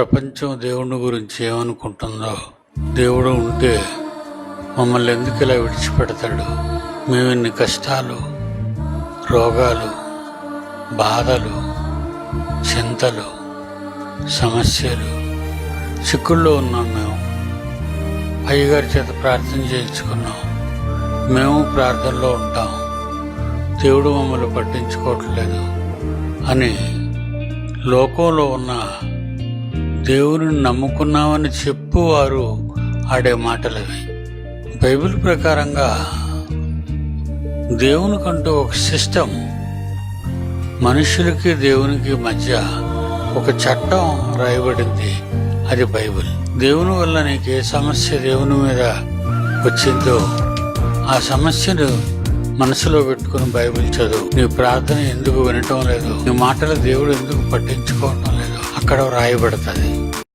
ప్రపంచం దేవుని గురించి ఏమనుకుంటుందో దేవుడు ఉంటే మమ్మల్ని ఎందుకు ఇలా విడిచిపెడతాడు? మేము ఇన్ని కష్టాలు రోగాలు బాధలు చింతలు సమస్యలు చిక్కుల్లో ఉన్నాం మేము. అయ్యగారి చేత ప్రార్థన చేయించుకున్నాం. మేము ప్రార్థనలో ఉంటాం. దేవుడు మమ్మల్ని పట్టించుకోవట్లేదు అని లోకంలో ఉన్న దేవుని నమ్ముకున్నామని చెప్పువారు ఆడే మాటలవి బైబిల్ ప్రకారంగా దేవునికంటూ ఒక సిస్టమ్. మనుషులకి దేవునికి మధ్య ఒక చట్టం రాయబడింది. అది బైబిల్. దేవుని వల్ల నీకు ఏ సమస్య దేవుని మీద వచ్చిందో ఆ సమస్యను మనసులో పెట్టుకుని బైబిల్ చదువు. నీ ప్రార్థన ఎందుకు వినటం లేదు. నీ మాటలు దేవుడు ఎందుకు పట్టించుకోవటం లేదు అక్కడ రాయబడుతుంది.